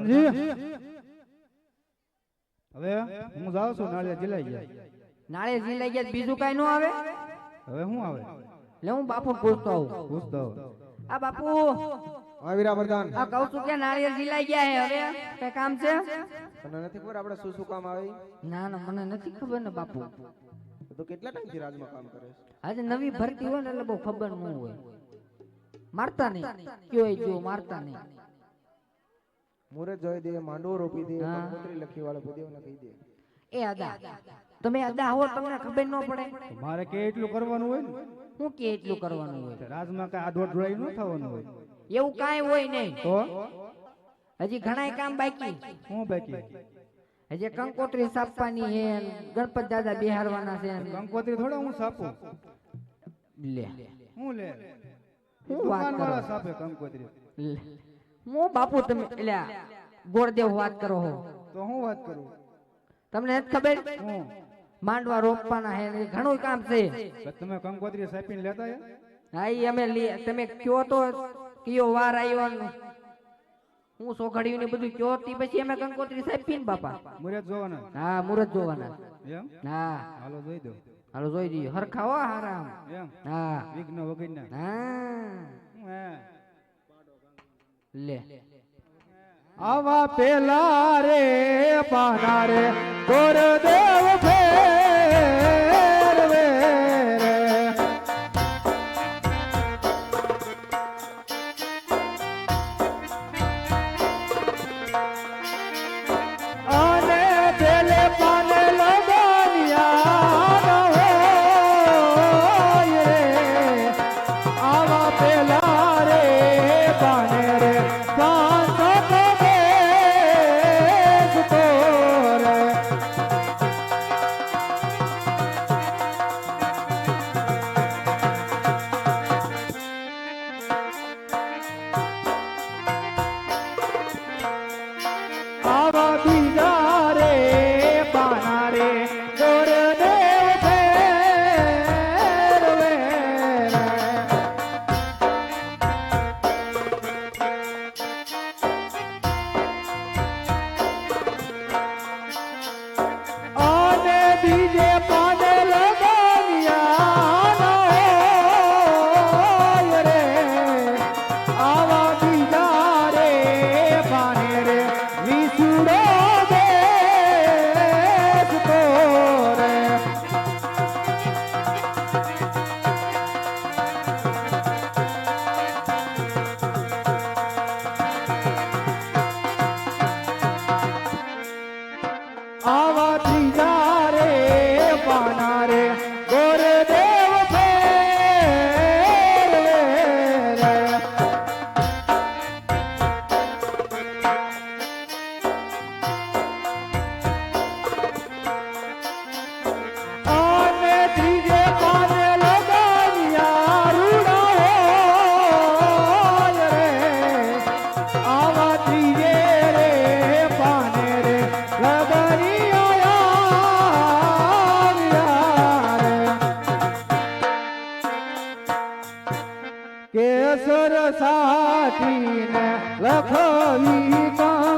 રામજી હવે હું જાઉં છું નાળિયા જિલ્લાઈ ગયા. નાળે ઝીલાઈ ગયા બીજું કાંઈ ન આવે? હવે શું આવે? લે હું બાપુ પૂછતો આવું. પૂછતો આ બાપુ હા વીરા પ્રધાન આ કહું છું કે નાળિયેર ઝીલાઈ ગયા હે હવે? કઈ કામ છે? મને નથી ખબર આપણે શું શું કામ આવે? ના ના મને નથી ખબર ને બાપુ. તો કેટલા ટાઈમથી રાજમાં કામ કરે છે? આજે નવી ભરતી હોય ને એટલે બહુ ખબર ન હોય. મારતા નહીં. કયો જો મારતા નહીં. મુરત જોઈ દે માંડવો રોપી દે. કંકોત્રી લખી વાળો બધીઓને કહી દે. એ અદા. તમે અદા હો તમને ખબર ન પડે. મારે કે એટલું કરવાનું હોય ને? હું કે એટલું કરવાનું હોય? રાજમાં કઈ આધોડ જોડાઈ ન થવાનું હોય? એવું કાંઈ હોય નહીં. તો? હજી ઘણાય કામ બાકી. હું બાકી? હજી કંકોત્રી સાપવાની છે ગણપત દાદા બિહારવાના છે કંકોત્રી થોડા હું સાપું? લે. હું લે. હું વાત કરો. સાપે કંકોત્રી. લે. હું બાપુ તમે એટલે ગોળદેવ વાત કરો હો. તો હું વાત કરું? તમને નથી ખબર? હું. માંડવા રોપવાના હે ઘણું કામ છે. તમે કંકોત્રી સાપીને લેતા? હા એ અમે લી- તમે કયો તો કયો વાર આવ્યો હું સોખડ્યું ને બધું કયો તી પછી અમે કંકોત્રી સાહેબ બાપા. મુરત જોવાના? હા મુરત જોવાના. એમ? હા. હાલો જોઈ દો. હાલો જોઈ દઈએ. હરખા હો હારામ. એમ? હા. વિઘ્ન વગરના હા. હે. લે. આવા પેલા રે પાના રે તોર દે સાથી લખવી કા